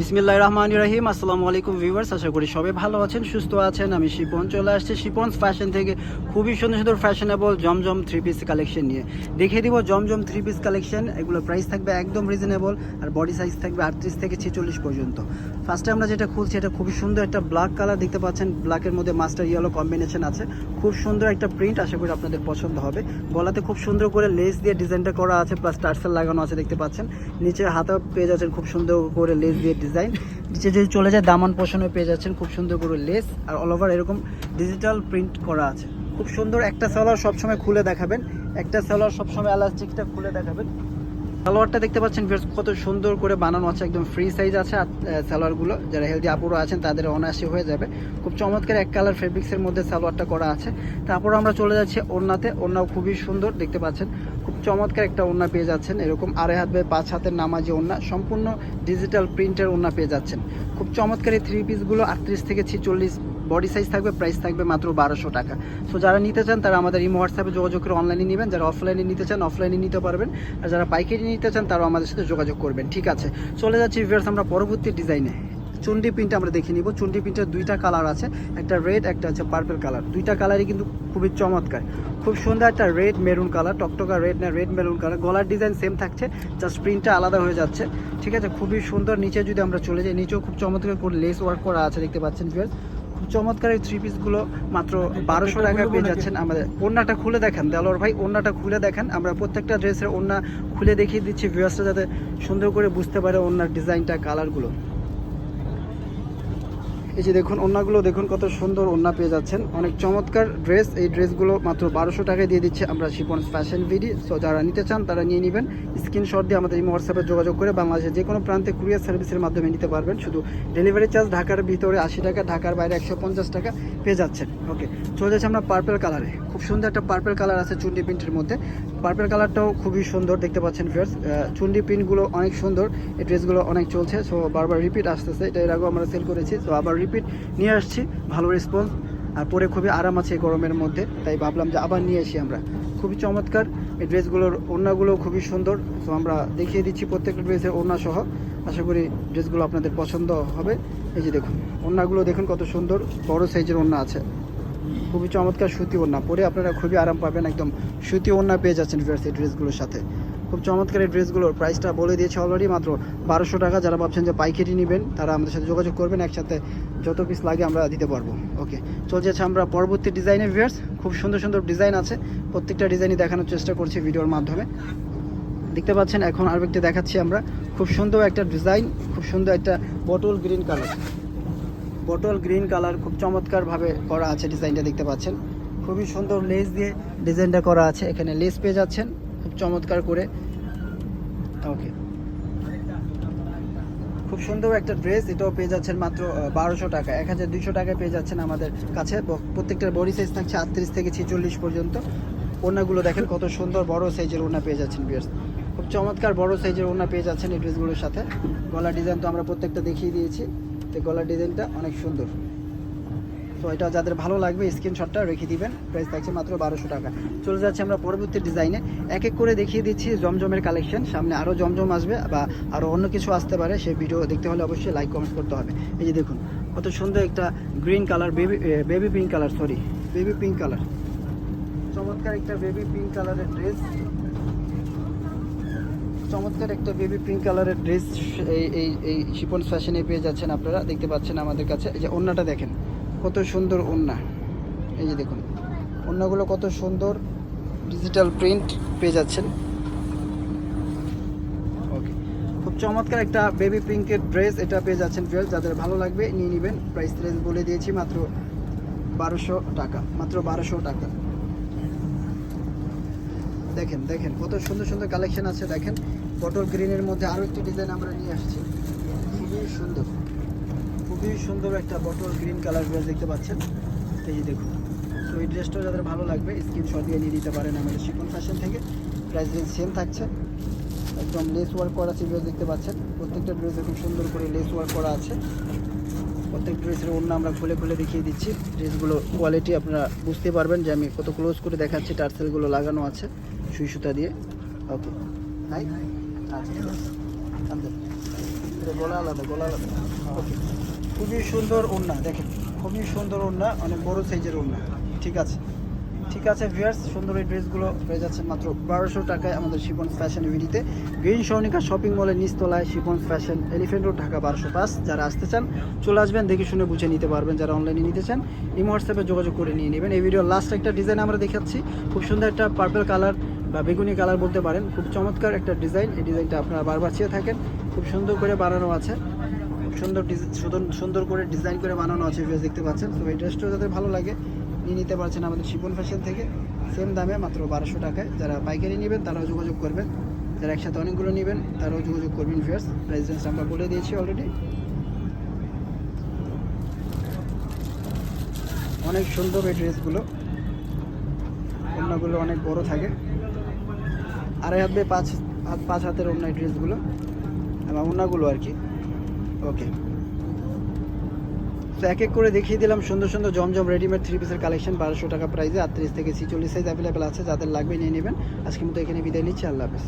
বিসমিল্লাহ রহমান রাহিম। আসসালামু আলাইকুম ভিউয়ার্স, আশা করি সবাই ভালো আছেন, সুস্থ আছেন। আমি শিপন, চলে আসছি শিপন্স ফ্যাশন থেকে। খুবই সুন্দর সুন্দর ফ্যাশনেবল জমজম থ্রি পিস কালেকশন নিয়ে। দেখিয়ে দিব জমজম থ্রি পিস কালেকশন এগুলো প্রাইস থাকবে একদম রিজনেবল আর বডি সাইজ থাকবে আটত্রিশ থেকে ছেচল্লিশ পর্যন্ত। ফার্স্টে আমরা যেটা খুলছি, এটা খুবই সুন্দর একটা ব্ল্যাক কালার দেখতে পাচ্ছেন। ব্ল্যাকের মধ্যে মাস্টার ইয়েলো কম্বিনেশন আছে। খুব সুন্দর একটা প্রিন্ট আশা করি আপনাদের পছন্দ হবে। গলাতে খুব সুন্দর করে লেস দিয়ে ডিজাইনটা করা আছে প্লাস টার্সেল লাগানো আছে, দেখতে পাচ্ছেন। নিচে হাতা পেয়ে যাচ্ছেন, খুব সুন্দর করে লেস দিয়ে ডিজাইন নিচে যদি চলে যায়, দামান পোষণে পেয়ে যাচ্ছেন খুব সুন্দর করে লেস আর অল ওভার এরকম ডিজিটাল প্রিন্ট করা আছে। খুব সুন্দর একটা সালোয়ার সবসময় খুলে দেখাবেন। একটা সালোয়ার সবসময় এলাস্টিকটা খুলে দেখাবেন। সালোয়ারটা দেখতে পাচ্ছেন viewers, কত সুন্দর করে বানানো আছে একদম ফ্রি সাইজ আছে। সালোয়ারগুলো যারা হেলদি আপুরো আছেন তাদের অনায়াসে হয়ে যাবে। খুব চমৎকার এক কালার ফেব্রিক্সের মধ্যে সালোয়ারটা করা আছে। তারপর আমরা চলে যাচ্ছি ওড়নাতে। ওড়নাও খুবই সুন্দর দেখতে পাচ্ছেন। খুব চমৎকার একটা ওড়না পেয়ে যাচ্ছেন। এরকম আড়াই হাত বাই পাঁচ হাতের নামাজি ওড়না সম্পূর্ণ ডিজিটাল প্রিন্টের ওড়না পেয়ে যাচ্ছেন। খুব চমৎকার এই থ্রি পিসগুলো আটত্রিশ থেকে ছেচল্লিশ বডি সাইজ থাকবে প্রাইস থাকবে মাত্র বারোশো টাকা। সো যারা নিতে চান, তারা আমাদের এই হোয়াটসঅ্যাপে যোগাযোগ করে অনলাইনে নেবেন। যারা অফলাইনে নিতে চান অফলাইনে নিতে পারবেন। আর যারা পাইকারি নিতে চান, তারাও আমাদের সাথে যোগাযোগ করবেন। ঠিক আছে? চলে যাচ্ছি ভিউয়ার্স আমরা পরবর্তী ডিজাইনে চুন্ডি প্রিন্ট আমরা দেখে নিব। চুন্ডি প্রিন্টের দুইটা কালার আছে। একটা রেড একটা হচ্ছে পার্পল কালার দুইটা কালারই কিন্তু খুবই চমৎকার। খুব সুন্দর একটা রেড মেরুন কালার টকটকা রেড না রেড মেরুন কালার গলার ডিজাইন সেম থাকছে জাস্ট প্রিন্টটা আলাদা হয়ে যাচ্ছে। ঠিক আছে? খুবই সুন্দর। নিচে যদি আমরা চলে যাই, নিচেও খুব চমৎকার করে লেস ওয়ার্ক করা আছে, দেখতে পাচ্ছেন ভিউয়ার্স চমৎকার এই থ্রি পিসগুলো মাত্র বারোশো টাকা পেয়ে যাচ্ছেন আমাদের। ওড়নাটা খুলে দেখেন দেলোয়ার ভাই, ওড়নাটা খুলে দেখেন। আমরা প্রত্যেকটা ড্রেসের ওড়না খুলে দেখিয়ে দিচ্ছি। ভিউয়ার্সরা যাতে সুন্দর করে বুঝতে পারে ওড়নার ডিজাইনটা কালারগুলো এই যে দেখুন, ওড়নাগুলো দেখুন কত সুন্দর ওড়না পেয়ে যাচ্ছেন। অনেক চমৎকার ড্রেস এই ড্রেসগুলো মাত্র বারোশো টাকায় দিয়ে দিচ্ছে আমরা শিপন ফ্যাশন ভিডি সো যারা নিতে চান, তারা নিয়ে নেবেন। স্ক্রিনশট দিয়ে আমাদের এই হোয়াটসঅ্যাপে যোগাযোগ করে বাংলাদেশের যে কোনো প্রান্তে কুরিয়ার সার্ভিসের মাধ্যমে নিতে পারবেন। শুধু ডেলিভারি চার্জ ঢাকার ভিতরে আশি টাকা, ঢাকার বাইরে একশো পঞ্চাশ টাকা পেয়ে যাচ্ছেন। ওকে চলে যাচ্ছে আমরা পার্পেল কালারে খুব সুন্দর একটা পার্পেল কালার আছে চুন্ডি প্রিন্টের মধ্যে। পার্পেল কালারটাও খুবই সুন্দর দেখতে পাচ্ছেন ফিয়ার্স চুন্ডি প্রিন্টগুলো অনেক সুন্দর। এই ড্রেসগুলো অনেক চলছে। সো বারবার রিপিট আসতেছে। এটা এর আগেও আমরা সেল করেছি। তো আবার রিপিট নিয়ে আসছি, ভালো রেসপন্স আর পরে খুবই আরাম আছে এই গরমের মধ্যে, তাই ভাবলাম যে আবার নিয়ে আসি আমরা। খুবই চমৎকার, এই ড্রেসগুলোর ওড়নাগুলো খুবই সুন্দর, তো আমরা দেখিয়ে দিচ্ছি প্রত্যেকটা ড্রেসের ওড়না সহ। আশা করি ড্রেসগুলো আপনাদের পছন্দ হবে। এই যে দেখুন, ওড়নাগুলো দেখুন কত সুন্দর, বড় সাইজের ওড়না আছে। খুবই চমৎকার সুতি ওড়না, পরে আপনারা খুবই আরাম পাবেন, একদম সুতি ওড়না পেয়ে যাচ্ছেন ভিউয়ার্স এই ড্রেসগুলোর সাথে। খুব চমৎকার এই ড্রেসগুলোর প্রাইসটা বলে দিয়েছে অলরেডি মাত্র বারোশো টাকা। যারা ভাবছেন যে পাইকারি নেবেন, তারা আমাদের সাথে যোগাযোগ করবেন, একসাথে যত পিস লাগে আমরা দিতে পারব। ওকে চলে যাচ্ছে আমরা পরবর্তী ডিজাইনে ভিউয়ার্স খুব সুন্দর সুন্দর ডিজাইন আছে। প্রত্যেকটা ডিজাইনই দেখানোর চেষ্টা করছি ভিডিওর মাধ্যমে। দেখতে পাচ্ছেন, এখন আরও একটি দেখাচ্ছি আমরা। খুব সুন্দর একটা ডিজাইন খুব সুন্দর একটা bottle green colour bottle green colour খুব চমৎকারভাবে করা আছে ডিজাইনটা দেখতে পাচ্ছেন। খুবই সুন্দর লেস দিয়ে ডিজাইনটা করা আছে। এখানে লেস পেয়ে যাচ্ছেন। চমৎকার করে। ওকে খুব সুন্দর একটা ড্রেস এটাও পেয়ে যাচ্ছেন মাত্র বারোশো টাকা। এক হাজার দুইশো টাকায় পেয়ে যাচ্ছেন আমাদের কাছে। প্রত্যেকটার বডি সাইজ থাকছে আটত্রিশ থেকে ছেচল্লিশ পর্যন্ত। ওড়নাগুলো দেখেন কত সুন্দর বড় সাইজের ওড়না পেয়ে যাচ্ছেন বিয়ার্স খুব চমৎকার বড় সাইজের ওড়না পেয়ে যাচ্ছেন এই ড্রেসগুলোর সাথে। গলা ডিজাইন তো আমরা প্রত্যেকটা দেখিয়ে দিয়েছি। তো গলার ডিজাইনটা অনেক সুন্দর। তো এটা যাদের ভালো লাগবে স্ক্রিনশটটা রেখে দিবেন। প্রাইস থাকছে মাত্র বারোশো টাকা। চলে যাচ্ছে আমরা পরবর্তী ডিজাইনে এক এক করে দেখিয়ে দিচ্ছি জমজমের কালেকশন সামনে আরও জমজম আসবে বা আরও অন্য কিছু আসতে পারে, সেই ভিডিও দেখতে হলে অবশ্যই লাইক কমেন্ট করতে হবে। এই যে দেখুন, কত সুন্দর একটা green colour baby baby pink colour sorry baby pink colour চমৎকার একটা বেবি পিঙ্ক কালারের ড্রেস চমৎকার একটা বেবি পিঙ্ক কালারের ড্রেস এই এই এই শিপন ফ্যাশনে পেয়ে যাচ্ছেন আপনারা। দেখতে পাচ্ছেন আমাদের কাছে। এই যে অন্যটা দেখেন। কত সুন্দর ওড়না। এই যে দেখুন, ওড়নাগুলো কত সুন্দর ডিজিটাল প্রিন্ট পেয়ে যাচ্ছেন। ওকে খুব চমৎকার একটা বেবি পিঙ্কের ড্রেস এটা পেয়ে যাচ্ছেন ফিয়ার যাদের ভালো লাগবে নিয়ে নেবেন। প্রাইস রেঞ্জ বলে দিয়েছি মাত্র বারোশো টাকা, মাত্র বারোশো টাকা। দেখেন দেখেন, কত সুন্দর সুন্দর কালেকশন আছে, দেখেন। বটল গ্রিনের মধ্যে আরও একটি ডিজাইন আমরা নিয়ে আসছি। খুবই সুন্দর। খুবই সুন্দর একটা বটল গ্রিন কালার ড্রেস দেখতে পাচ্ছেন। এই দেখুন। তো এই ড্রেসটাও যাদের ভালো লাগবে স্ক্রিনশট দিয়ে নিয়ে নিতে পারেন আমাদের শিপন ফ্যাশন থেকে। প্রাইস রেঞ্জ সেম থাকছে। একদম লেস ওয়ার্ক করা আছে ড্রেস দেখতে পাচ্ছেন। প্রত্যেকটা ড্রেসে খুব সুন্দর করে লেস ওয়ার্ক করা আছে। প্রত্যেক ড্রেসের অন্য আমরা খুলে খুলে দেখিয়ে দিচ্ছি। ড্রেসগুলো কোয়ালিটি আপনারা বুঝতে পারবেন যে আমি কত ক্লোজ করে দেখাচ্ছি, টার্সেলগুলো লাগানো আছে সুই সুতা দিয়ে। ওকে হাই আচ্ছা। আচ্ছা। গলা আলাদা গলা আলাদা। ওকে খুবই সুন্দর ওড়না, দেখেন, খুবই সুন্দর ওড়না, অনেক বড় সাইজের ওড়না, ঠিক আছে? ঠিক আছে ভিউয়ার্স সুন্দর এই ড্রেসগুলো পেয়ে যাচ্ছেন মাত্র বারোশো টাকায় আমাদের শিপন্স ফ্যাশন ইউনিটিতে গ্রিন সর্ণিকা শপিং মলের নিচতলায় Shipon fashion elephant road Dhaka বারোশো পাঁচ। যারা আসতে চান, চলে আসবেন, দেখে শুনে বুঝে নিতে পারবেন, যারা অনলাইনে নিতে চান, এই হোয়াটসঅ্যাপে যোগাযোগ করে নিয়ে নেবেন। এই ভিডিও লাস্ট একটা ডিজাইন আমরা দেখাচ্ছি। খুব সুন্দর একটা পার্পল কালার বা বেগুনি কালার বলতে পারেন। খুব চমৎকার একটা ডিজাইন এই ডিজাইনটা আপনারা বারবার চেয়ে থাকেন। খুব সুন্দর করে বানানো আছে। সুন্দর সুন্দর- করে ডিজাইন করে বানানো আছে ভিউয়ার্স দেখতে পাচ্ছেন। তো এই ড্রেসটাও যাদের ভালো লাগে, নিয়ে নিতে পারছেন আমাদের শিপন ফ্যাশন থেকে। সেম দামে মাত্র বারোশো টাকায়। যারা পাইকারি নেবেন, তারাও যোগাযোগ করবেন। যারা একসাথে অনেকগুলো নেবেন, তারাও যোগাযোগ করবেন ভিউয়ার্স প্রেসিডেন্স আমরা বলে দিয়েছি অলরেডি অনেক সুন্দর এই ড্রেসগুলো অন্যগুলো অনেক বড় থাকে। আড়াই হাত পাঁচ হাত পাঁচ হাতের অন্য ড্রেসগুলো এবং অন্যগুলো আর কি। ওকে তো এক এক করে দেখিয়ে দিলাম সুন্দর সুন্দর জমজম রেডিমেড থ্রি পিসের কালেকশন বারোশো টাকা প্রাইসে আটত্রিশ থেকে ছিচল্লিশ সাইজ অ্যাভেলেবেল আছে, যাদের লাগবে নিয়ে নেবেন। আজকে মতো এখানে বিদায় নিচ্ছি, আল্লাহ হাফেজ।